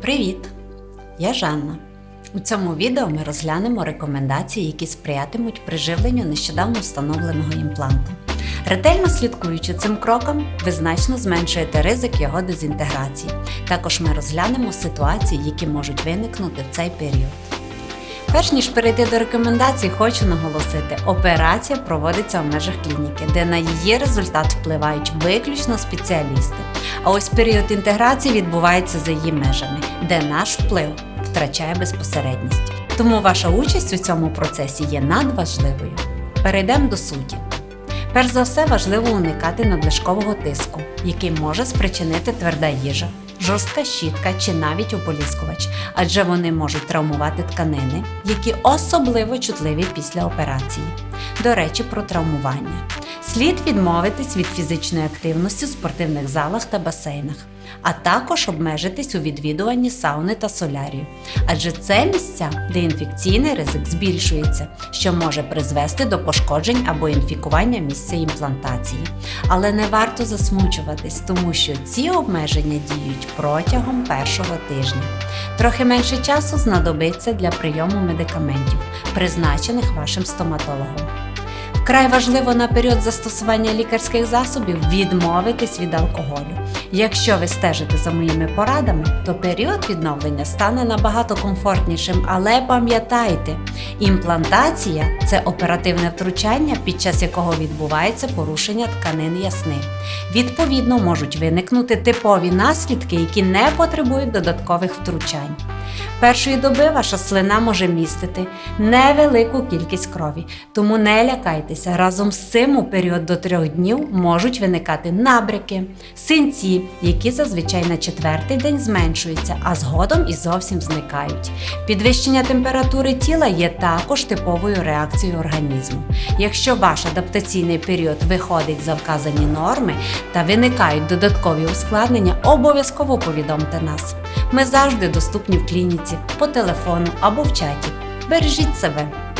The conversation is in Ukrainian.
Привіт! Я Жанна. У цьому відео ми розглянемо рекомендації, які сприятимуть приживленню нещодавно встановленого імпланту. Ретельно слідкуючи цим кроком, ви значно зменшуєте ризик його дезінтеграції. Також ми розглянемо ситуації, які можуть виникнути в цей період. Перш ніж перейти до рекомендацій, хочу наголосити, операція проводиться в межах клініки, де на її результат впливають виключно спеціалісти. А ось період інтеграції відбувається за її межами, де наш вплив втрачає безпосередність. Тому ваша участь у цьому процесі є надважливою. Перейдемо до суті. Перш за все важливо уникати надлишкового тиску, який може спричинити тверда їжа, жорстка щітка чи навіть ополіскувач, адже вони можуть травмувати тканини, які особливо чутливі після операції. До речі, про травмування. Слід відмовитись від фізичної активності в спортивних залах та басейнах, а також обмежитись у відвідуванні сауни та солярію, адже це місця, де інфекційний ризик збільшується, що може призвести до пошкоджень або інфікування місця імплантації. Але не варто засмучуватись, тому що ці обмеження діють протягом першого тижня. Трохи менше часу знадобиться для прийому медикаментів, призначених вашим стоматологом. Вкрай важливо на період застосування лікарських засобів відмовитись від алкоголю. Якщо ви стежите за моїми порадами, то період відновлення стане набагато комфортнішим. Але пам'ятайте, імплантація це оперативне втручання, під час якого відбувається порушення тканин ясни. Відповідно, можуть виникнути типові наслідки, які не потребують додаткових втручань. Першої доби ваша слина може містити невелику кількість крові, тому не лякайтеся. Разом з цим у період до трьох днів можуть виникати набряки, синці, які зазвичай на четвертий день зменшуються, а згодом і зовсім зникають. Підвищення температури тіла є також типовою реакцією організму. Якщо ваш адаптаційний період виходить за вказані норми та виникають додаткові ускладнення, обов'язково повідомте нас. Ми завжди доступні в клініці, по телефону або в чаті. Бережіть себе!